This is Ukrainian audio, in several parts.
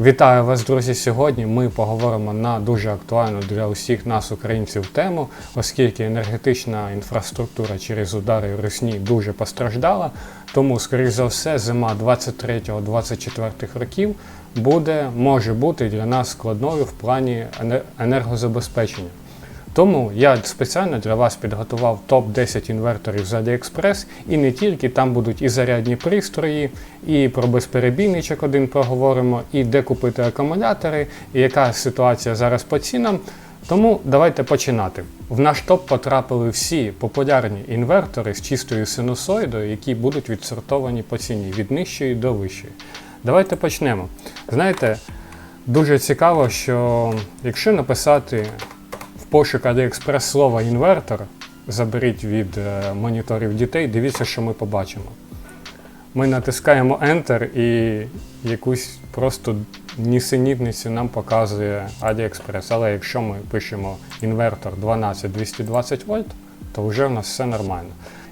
Вітаю вас, друзі! Сьогодні ми поговоримо на дуже актуальну для усіх нас, українців, тему, оскільки енергетична інфраструктура через удари Русні дуже постраждала. Тому, скоріш за все, зима 23-24 років буде, може бути для нас складною в плані енергозабезпечення. Тому я спеціально для вас підготував топ-10 інверторів з AliExpress, і не тільки там будуть і зарядні пристрої, і про безперебійничок один поговоримо, і де купити акумулятори, і яка ситуація зараз по цінам. Тому давайте починати. В наш топ потрапили всі популярні інвертори з чистою синусоїдою, які будуть відсортовані по ціні від нижчої до вищої. Давайте почнемо. Знаєте, дуже цікаво, що якщо написати пошук AliExpress слова інвертор, заберіть від е, моніторів дітей, дивіться, що ми побачимо. Ми натискаємо Enter і якусь просто нісенітницю нам показує AliExpress. Але якщо ми пишемо інвертор 12-220 вольт, то вже в нас все нормально.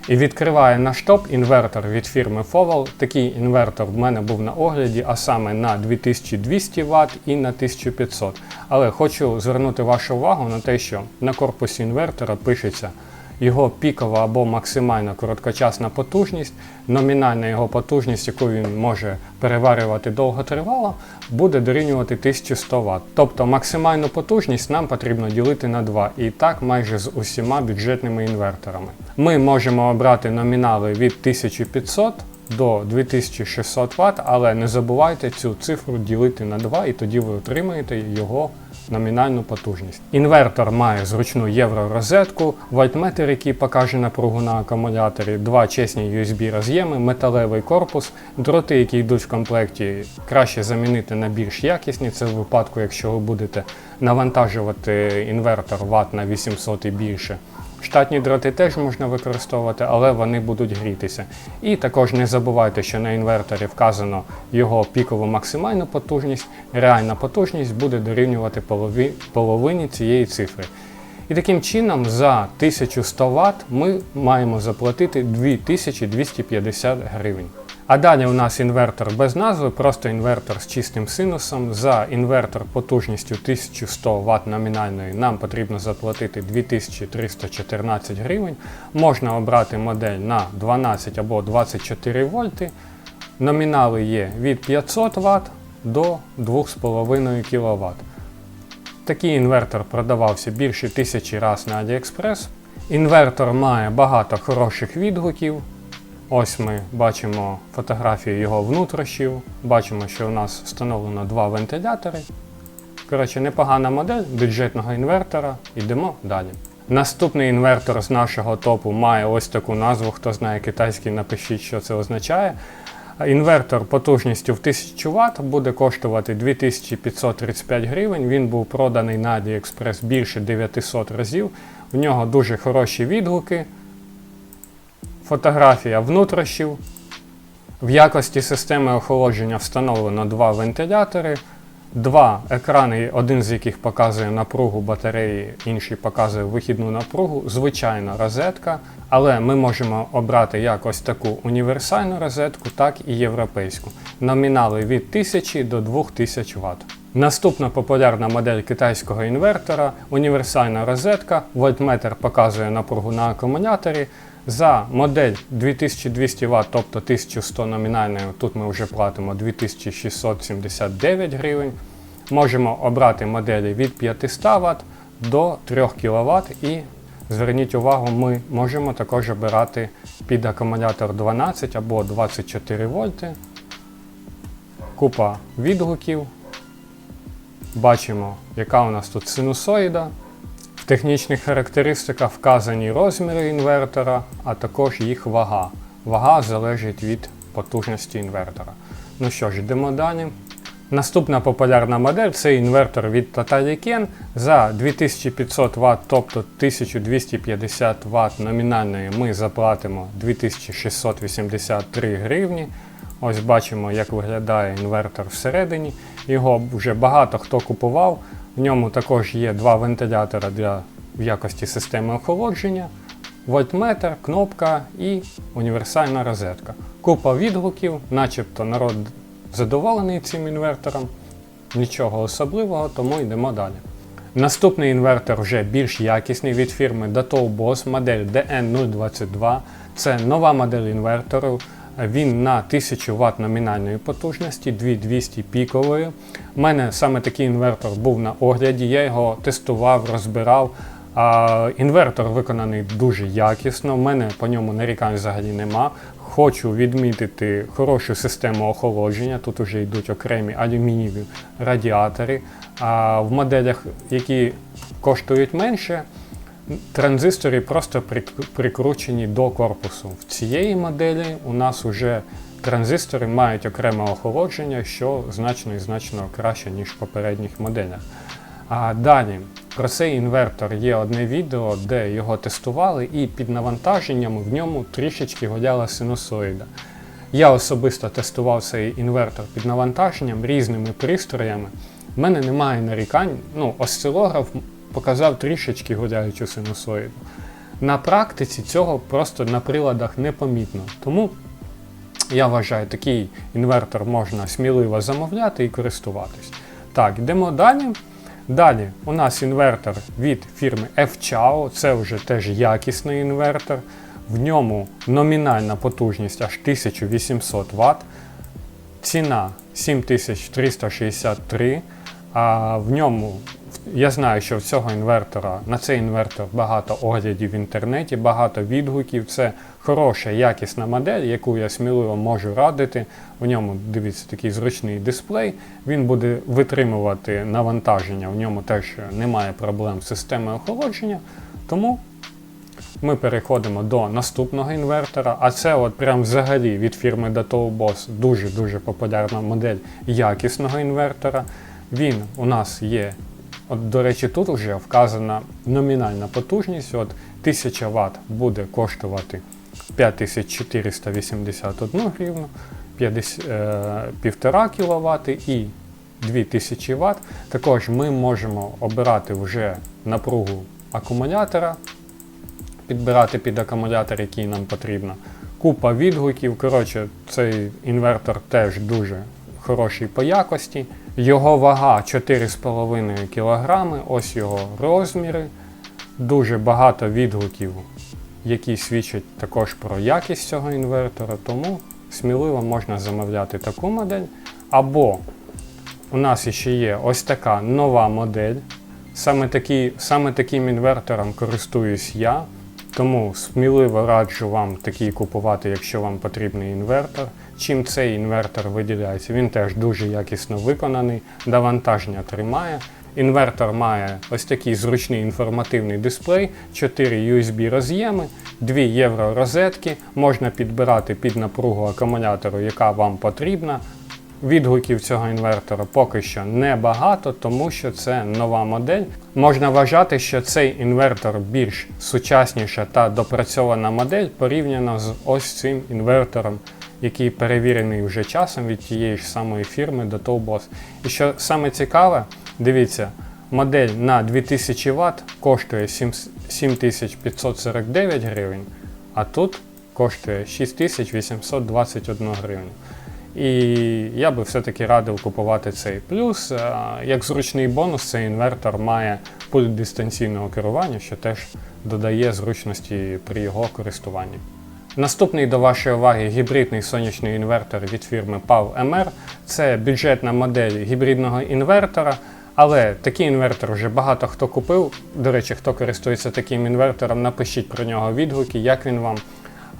І відкриває наш топ інвертор від фірми Foval. Такий інвертор в мене був на огляді, а саме на 2200 Вт і на 1500. Але хочу звернути вашу увагу на те, що на корпусі інвертора пишеться його пікова або максимальна короткочасна потужність, номінальна його потужність, яку він може переварювати довготривало, буде дорівнювати 1100 Вт. Тобто максимальну потужність нам потрібно ділити на 2, і так майже з усіма бюджетними інверторами. Ми можемо обрати номінали від 1500 до 2600 Вт, але не забувайте цю цифру ділити на 2, і тоді ви отримаєте його номінальну потужність. Інвертор має зручну євророзетку, вольтметр, який покаже напругу на акумуляторі, два чесні USB роз'єми, металевий корпус, дроти, які йдуть в комплекті, краще замінити на більш якісні. Це в випадку, якщо ви будете навантажувати інвертор ват на 800 і більше. Штатні дроти теж можна використовувати, але вони будуть грітися. І також не забувайте, що на інверторі вказано його пікову максимальну потужність, реальна потужність буде дорівнювати полові- половині цієї цифри. І таким чином за 1100 Вт ми маємо заплатити 2250 гривень. А далі у нас інвертор без назви, просто інвертор з чистим синусом. За інвертор потужністю 1100 Вт номінальної нам потрібно заплатити 2314 гривень. Можна обрати модель на 12 або 24 вольти. Номінали є від 500 Вт до 2,5 кВт. Такий інвертор продавався більше тисячі разів на AliExpress. Інвертор має багато хороших відгуків. Ось ми бачимо фотографію його внутрішнів. Бачимо, що у нас встановлено два вентилятори. Коротше, непогана модель бюджетного інвертора. Йдемо далі. Наступний інвертор з нашого топу має ось таку назву. Хто знає китайський, напишіть, що це означає. Інвертор потужністю в 1000 Вт буде коштувати 2535 гривень. Він був проданий на AliExpress більше 900 разів. В нього дуже хороші відгуки. Фотографія внутрішнів. В якості системи охолодження встановлено два вентилятори, два екрани, один з яких показує напругу батареї, інший показує вихідну напругу, звичайна розетка, але ми можемо обрати як ось таку універсальну розетку, так і європейську. Номінали від 1000 до 2000 Вт. Наступна популярна модель китайського інвертора універсальна розетка. Вольтметр показує напругу на акумуляторі. За модель 2200 Вт, тобто 1100 номінальною, тут ми вже платимо 2679 гривень. Можемо обрати моделі від 500 Вт до 3 кВт і зверніть увагу, ми можемо також обирати під акумулятор 12 або 24 вольти. Купа відгуків. Бачимо, яка у нас тут синусоїда. В технічних характеристиках вказані розміри інвертора, а також їх вага. Вага залежить від потужності інвертора. Ну що ж, йдемо далі. Наступна популярна модель це інвертор від Totaliken за 2500 Вт, тобто 1250 Вт номінальної ми заплатимо 2683 гривні. Ось бачимо, як виглядає інвертор всередині. Його вже багато хто купував. В ньому також є два вентилятора для в якості системи охолодження, вольтметр, кнопка і універсальна розетка. Купа відгуків, начебто народ задоволений цим інвертором. нічого особливого, тому йдемо далі. Наступний інвертор вже більш якісний від фірми Datol Boss, модель DN022. Це нова модель інвертору. Він на 1000 Вт номінальної потужності, 2200 пікової. У мене саме такий інвертор був на огляді, я його тестував, розбирав. А, інвертор виконаний дуже якісно, в мене по ньому нарікань взагалі нема. Хочу відмітити хорошу систему охолодження. Тут вже йдуть окремі алюмінієві радіатори. А в моделях, які коштують менше, транзистори просто прикручені до корпусу. В цієї моделі у нас вже транзистори мають окреме охолодження, що значно і значно краще, ніж в попередніх моделях. А далі про цей інвертор є одне відео, де його тестували, і під навантаженням в ньому трішечки гуляла синусоїда. Я особисто тестував цей інвертор під навантаженням різними пристроями. У мене немає нарікань. Ну, осцилограф показав трішечки гуляючу синусоїду. На практиці цього просто на приладах не помітно. Тому я вважаю, такий інвертор можна сміливо замовляти і користуватись. Так, йдемо далі. Далі у нас інвертор від фірми FCHAO, це вже теж якісний інвертор. В ньому номінальна потужність аж 1800 Вт, ціна 7363, а в ньому я знаю, що в цього інвертора на цей інвертор багато оглядів в інтернеті, багато відгуків. Це хороша, якісна модель, яку я сміливо можу радити. У ньому дивіться такий зручний дисплей. Він буде витримувати навантаження. В ньому теж немає проблем з системою охолодження. Тому ми переходимо до наступного інвертора, а це от прям взагалі від фірми Datol Boss дуже-дуже популярна модель якісного інвертора. Він у нас є, от, до речі, тут вже вказана номінальна потужність. От 1000 Вт буде коштувати 5481 гривну, 50, е, 1,5 кВт і 2000 Вт. Також ми можемо обирати вже напругу акумулятора підбирати під акумулятор, який нам потрібно. Купа відгуків. Коротше, цей інвертор теж дуже хороший по якості. Його вага 4,5 кг, ось його розміри. Дуже багато відгуків, які свідчать також про якість цього інвертора, тому сміливо можна замовляти таку модель. Або у нас ще є ось така нова модель. Саме, такі, саме таким інвертором користуюсь я. Тому сміливо раджу вам такий купувати, якщо вам потрібний інвертор. Чим цей інвертор виділяється? Він теж дуже якісно виконаний, навантаження тримає. Інвертор має ось такий зручний інформативний дисплей, 4 USB роз'єми, 2 євро розетки. Можна підбирати під напругу акумулятору, яка вам потрібна. Відгуків цього інвертора поки що небагато, тому що це нова модель. Можна вважати, що цей інвертор більш сучасніша та допрацьована модель порівняно з ось цим інвертором, який перевірений вже часом від тієї ж самої фірми Datol Boss. І що саме цікаве, дивіться, модель на 2000 Вт коштує 7549 гривень, а тут коштує 6821 гривень. І я би все-таки радив купувати цей. Плюс, е, як зручний бонус, цей інвертор має пульт дистанційного керування, що теж додає зручності при його користуванні. Наступний до вашої уваги гібридний сонячний інвертор від фірми PAV MR. Це бюджетна модель гібридного інвертора, але такий інвертор вже багато хто купив. До речі, хто користується таким інвертором, напишіть про нього відгуки, як він вам.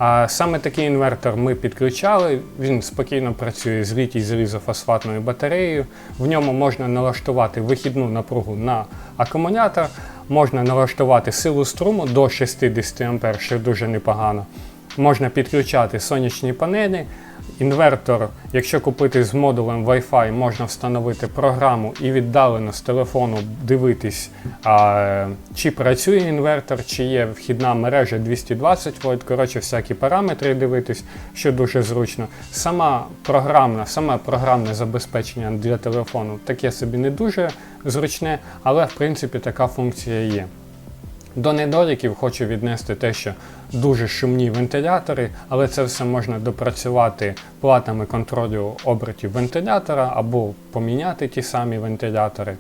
А саме такий інвертор ми підключали. Він спокійно працює з літій залізофосфатною батареєю. В ньому можна налаштувати вихідну напругу на акумулятор, можна налаштувати силу струму до 60 А, що дуже непогано. Можна підключати сонячні панелі. Інвертор, якщо купити з модулем Wi-Fi, можна встановити програму і віддалено з телефону дивитись, а, чи працює інвертор, чи є вхідна мережа 220 вольт. Коротше, всякі параметри дивитись, що дуже зручно. Сама програмна, саме програмне забезпечення для телефону таке собі не дуже зручне, але в принципі така функція є. До недоліків хочу віднести те, що дуже шумні вентилятори, але це все можна допрацювати платами контролю обертів вентилятора або поміняти ті самі вентилятори.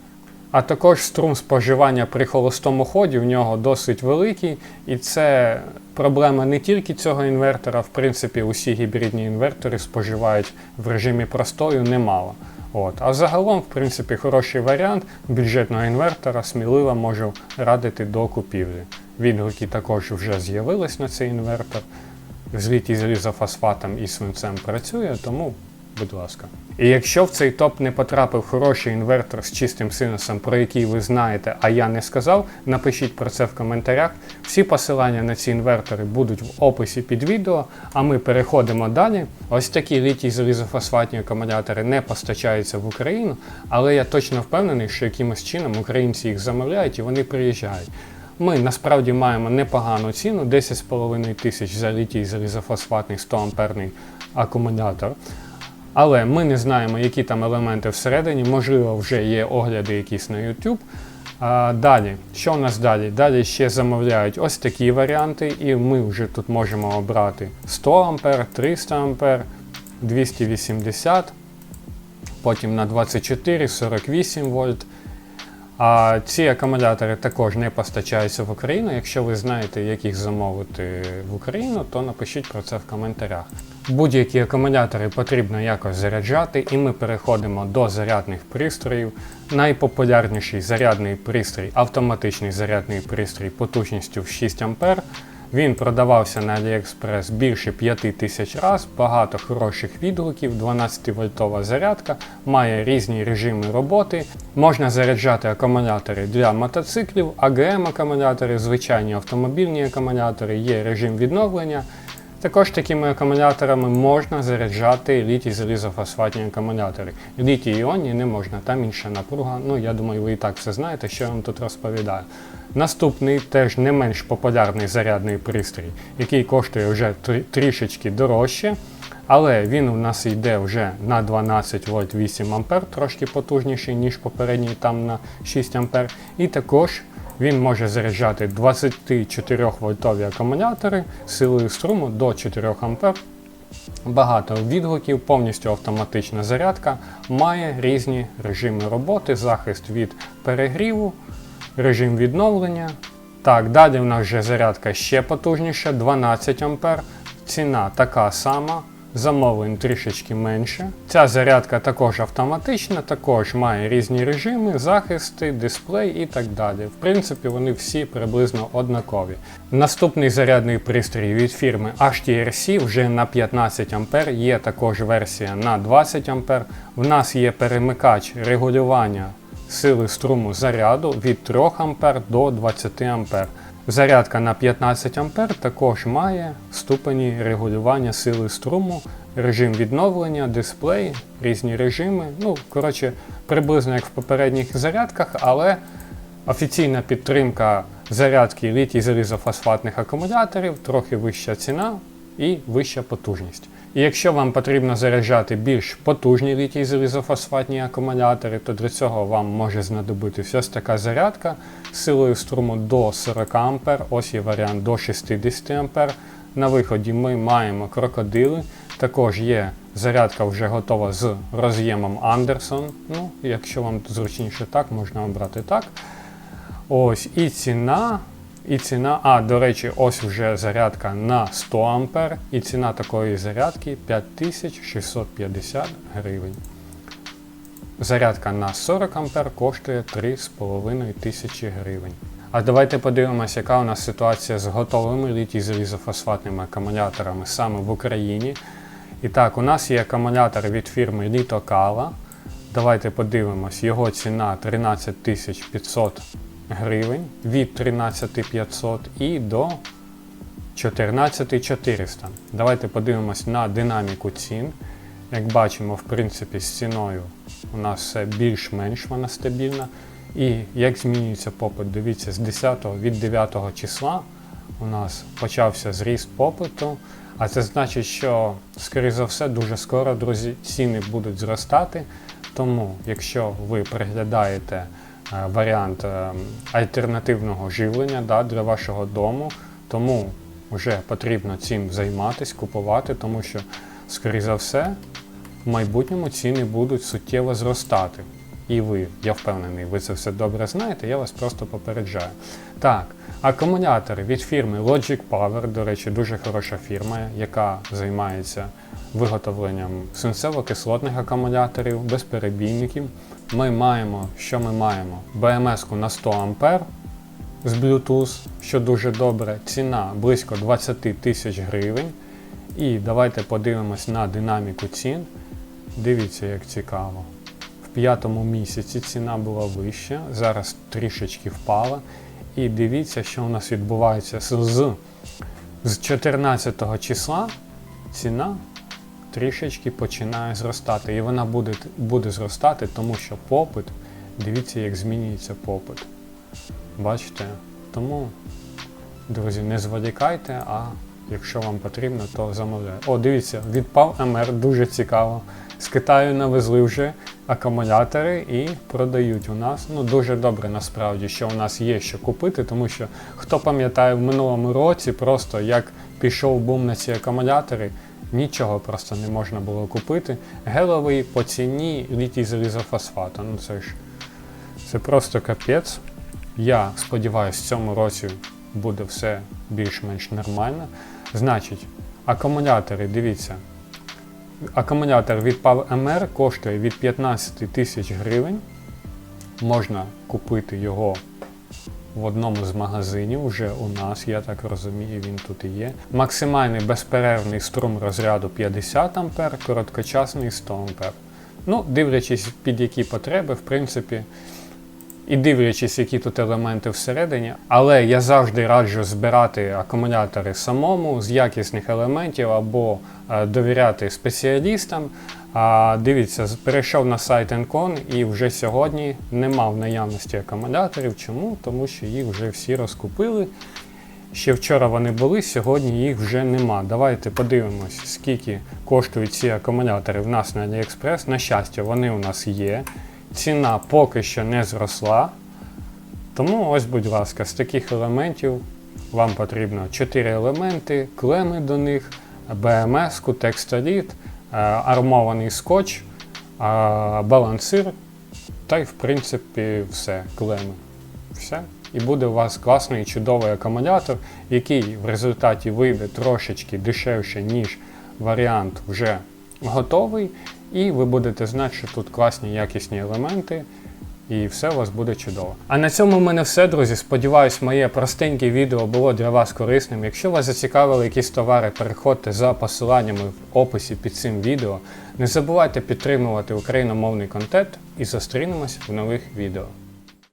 А також струм споживання при холостому ході в нього досить великий, і це проблема не тільки цього інвертора, в принципі, усі гібридні інвертори споживають в режимі простою немало. От. А загалом, в принципі, хороший варіант бюджетного інвертора сміливо можу радити до купівлі. Відгуки також вже з'явились на цей інвертор. Зліт із лізофосфатом і свинцем працює, тому будь ласка. І якщо в цей топ не потрапив хороший інвертор з чистим синусом, про який ви знаєте, а я не сказав, напишіть про це в коментарях. Всі посилання на ці інвертори будуть в описі під відео, а ми переходимо далі. Ось такі літій залізофосфатні акумулятори не постачаються в Україну, але я точно впевнений, що якимось чином українці їх замовляють і вони приїжджають. Ми насправді маємо непогану ціну 10,5 тисяч за літій залізофосфатний 100 амперний акумулятор. Але ми не знаємо, які там елементи всередині, можливо, вже є огляди якісь на YouTube. А, далі, що у нас далі? Далі ще замовляють ось такі варіанти, і ми вже тут можемо обрати 100 А, 300 А, 280, потім на 24, 48 вольт. А ці акумулятори також не постачаються в Україну. Якщо ви знаєте, як їх замовити в Україну, то напишіть про це в коментарях. Будь-які акумулятори потрібно якось заряджати, і ми переходимо до зарядних пристроїв. Найпопулярніший зарядний пристрій автоматичний зарядний пристрій потужністю в 6 А. Він продавався на AliExpress більше 5 тисяч раз, багато хороших відгуків, 12-вольтова зарядка, має різні режими роботи. Можна заряджати акумулятори для мотоциклів, АГМ акумулятори, звичайні автомобільні акумулятори, є режим відновлення. Також такими акумуляторами можна заряджати літій залізофосфатні акумулятори. Літій іонні не можна, там інша напруга. Ну я думаю, ви і так все знаєте, що я вам тут розповідаю. Наступний теж не менш популярний зарядний пристрій, який коштує вже трішечки дорожче. Але він у нас йде вже на 12 вольт 8 ампер, трошки потужніший, ніж попередній там на 6 ампер. І також він може заряджати 24 вольтові акумулятори силою струму до 4 А. Багато відгуків, повністю автоматична зарядка, має різні режими роботи, захист від перегріву, режим відновлення. Так, далі в нас вже зарядка ще потужніша, 12 А. Ціна така сама замовлень трішечки менше. Ця зарядка також автоматична, також має різні режими, захисти, дисплей і так далі. В принципі, вони всі приблизно однакові. Наступний зарядний пристрій від фірми HTRC вже на 15 А, є також версія на 20 А. В нас є перемикач регулювання сили струму заряду від 3 А до 20 А. Зарядка на 15 А також має ступені регулювання сили струму, режим відновлення, дисплей, різні режими. Ну, коротше, приблизно як в попередніх зарядках, але офіційна підтримка зарядки літій залізофосфатних акумуляторів, трохи вища ціна і вища потужність. І якщо вам потрібно заряджати більш потужні літій залізофосфатні акумулятори, то для цього вам може знадобитися ось така зарядка з силою струму до 40 А, ось є варіант до 60 А. На виході ми маємо крокодили. Також є зарядка вже готова з роз'ємом Anderson. Ну, Якщо вам зручніше так, можна обрати так. Ось І ціна і ціна, а, до речі, ось вже зарядка на 100 А, і ціна такої зарядки 5650 гривень. Зарядка на 40 А коштує 3,5 тисячі гривень. А давайте подивимося, яка у нас ситуація з готовими літій залізофосфатними акумуляторами саме в Україні. І так, у нас є акумулятор від фірми Litokala. Давайте подивимось, його ціна 13 500 гривень від 13500 і до 14400. Давайте подивимось на динаміку цін. Як бачимо, в принципі, з ціною у нас все більш-менш вона стабільна. І як змінюється попит, дивіться, з 10 від 9 числа у нас почався зріст попиту. А це значить, що, скоріше за все, дуже скоро, друзі, ціни будуть зростати. Тому, якщо ви приглядаєте варіант е, альтернативного живлення да, для вашого дому. Тому вже потрібно цим займатися, купувати, тому що, скоріш за все, в майбутньому ціни будуть суттєво зростати. І ви, я впевнений, ви це все добре знаєте, я вас просто попереджаю. Так, акумулятори від фірми Logic Power, до речі, дуже хороша фірма, яка займається виготовленням свинцево-кислотних акумуляторів, безперебійників. Ми маємо, що ми маємо? БМС-ку на 100 А з Bluetooth, що дуже добре. Ціна близько 20 тисяч гривень. І давайте подивимось на динаміку цін. Дивіться, як цікаво. В п'ятому місяці ціна була вища, зараз трішечки впала. І дивіться, що у нас відбувається з, з 14 числа ціна трішечки починає зростати. І вона буде, буде зростати, тому що попит, дивіться, як змінюється попит. Бачите? Тому, друзі, не зволікайте, а якщо вам потрібно, то замовляйте. О, дивіться, відпав МР, дуже цікаво. З Китаю навезли вже акумулятори і продають у нас. Ну, дуже добре насправді, що у нас є що купити, тому що хто пам'ятає в минулому році, просто як пішов бум на ці акумулятори, нічого просто не можна було купити. Геловий по ціні літій залізофосфату. Ну це ж це просто капець. Я сподіваюся, в цьому році буде все більш-менш нормально. Значить, акумулятори, дивіться. Акумулятор від PowerMR коштує від 15 тисяч гривень. Можна купити його в одному з магазинів, вже у нас, я так розумію, він тут і є. Максимальний безперервний струм розряду 50 А, короткочасний 100 А. Ну, дивлячись під які потреби, в принципі, і дивлячись, які тут елементи всередині, але я завжди раджу збирати акумулятори самому з якісних елементів або е, довіряти спеціалістам. А, дивіться, перейшов на сайт Encon і вже сьогодні не мав наявності акумуляторів. Чому? Тому що їх вже всі розкупили. Ще вчора вони були, сьогодні їх вже нема. Давайте подивимось, скільки коштують ці акумулятори в нас на AliExpress. На щастя, вони у нас є. Ціна поки що не зросла. Тому ось, будь ласка, з таких елементів вам потрібно 4 елементи, клеми до них, БМС-ку, текстоліт, е, армований скотч, е, балансир та й в принципі все, клеми. Все. І буде у вас класний чудовий акумулятор, який в результаті вийде трошечки дешевше, ніж варіант вже готовий. І ви будете знати, що тут класні якісні елементи, і все у вас буде чудово. А на цьому в мене все, друзі. Сподіваюсь, моє простеньке відео було для вас корисним. Якщо вас зацікавили якісь товари, переходьте за посиланнями в описі під цим відео. Не забувайте підтримувати україномовний контент і зустрінемось в нових відео.